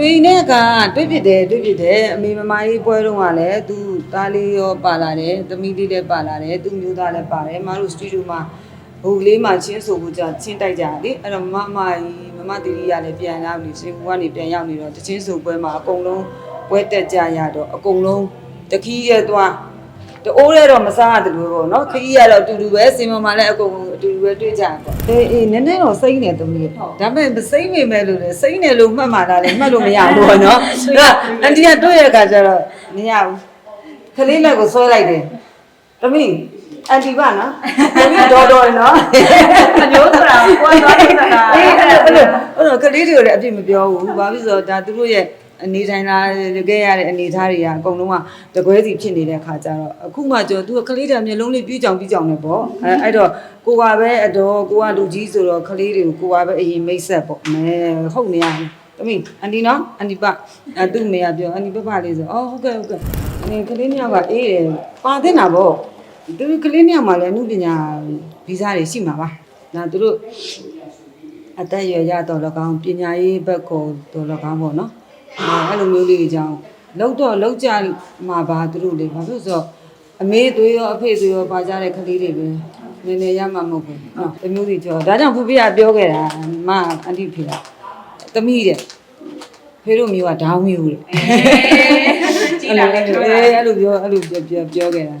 ရွှေနဲ့ကတွေ့ဖြစ်တယ်တွေ့ဖြစ်တယ်အမေမမကြီးပွဲတော့ကလည်းသူသားလေးရောပါလာတယ်သမီးလေးလည်းပါလာတယ်သူမျိုးသားလည်းပါတယ်မတို့စတူဒီယိုမှာဟိုကလေးမှချင်းဆိုဖို့ကြာချင်းတိုက်ကြတယ်လေအဲ့တော့မမကြီးမမတီရီကလည်းပြန်လာပြီစင်ကူကနေပြန်ရောက်နေတော့တချင်းဆိုပွဲမှာအကုန်လုံးပွဲတက်ကြရတော့အကုန်လုံးတခီးရဲ့သွား တိုးရဲတော့မစားရတယ်လို့ပေါ့နော်ခီးရတော့အတူတူပဲစင်မမှာလည်းအကုန်အတူတူပဲတွေ့ကြတယ်ပေါ့အေးအေးနည်းနည်းတော့စိမ့်နေသမီးဒါပေမဲ့မစိမ့်မိမဲ့လို့လေစိမ့်နေလို့မှတ်မှာလားလေမှတ်လို့မရဘူးပေါ့နော်ဒါအန်တီကတွေ့ရခါကျတော့မရဘူးခလေးလက်ကိုဆွဲလိုက်တယ်သမီးအန်တီပါနော်သမီးတော်တော်နော်မမျိုးဆိုတာကိုယ်သွားနေတာအေးအဲ့လိုအဲ့လိုအဲ့လိုကလေးတွေကိုလည်းအပြစ်မပြောဘူးဘာဖြစ်လို့လဲဆိုတော့ဒါသူတို့ရဲ့ အနေထိုင်လာခဲ့ရတဲ့အနေအထားတွေကအကုန်လုံးကတကွဲစီဖြစ်နေတဲ့ခါကျတော့အခုမှကျော်သူကကလေးတွေမျိုးလုံးလေးပြူးကြောင်ပြူးကြောင်နေပေါ့အဲအဲ့တော့ကိုကပဲအတော်ကိုကလူကြီးဆိုတော့ကလေးတွေကိုကိုကပဲအရင်မိတ်ဆက်ပေါ့မဲဟုတ်နေရတယ်သမီးအန်ဒီနော်အန်ဒီပအဲသူ့မေကပြောအန်ဒီပပလေးဆိုအော်ဟုတ်ကဲ့ဟုတ်ကဲ့အင်းကလေးနှစ်ယောက်ကအေးတယ်ပါတင်တာပေါ့သူကလေးနှစ်ယောက်မှလည်းအမှုပညာဗီဇတွေရှိမှာပါဒါသူတို့အသက်အရွယ်ရတော့၎င်းပညာရေးဘက်ကိုတော့၎င်းပေါ့နော် အဲအဲ့လိုမျိုးလေးအကြောင်းလောက်တော့လောက်ကြမှာပါသူတို့လေဘာလို့ဆိုတော့အမေသွေးရောအဖေသွေးရောပါကြတဲ့ကလေးတွေပဲနည်းနည်းရမှာမဟုတ်ဘူးနော်တမျိုးစီကြောဒါကြောင့်ဖဖေကပြောခဲ့တာမအန်တီဖေကသမီးတဲ့ဖေတို့မျိုးကဒေါင်းမျိုးတဲ့ကြည့်လာတယ်ပြောတာအဲအဲ့လိုပြောအဲ့လိုပြောပြောပြောခဲ့တာ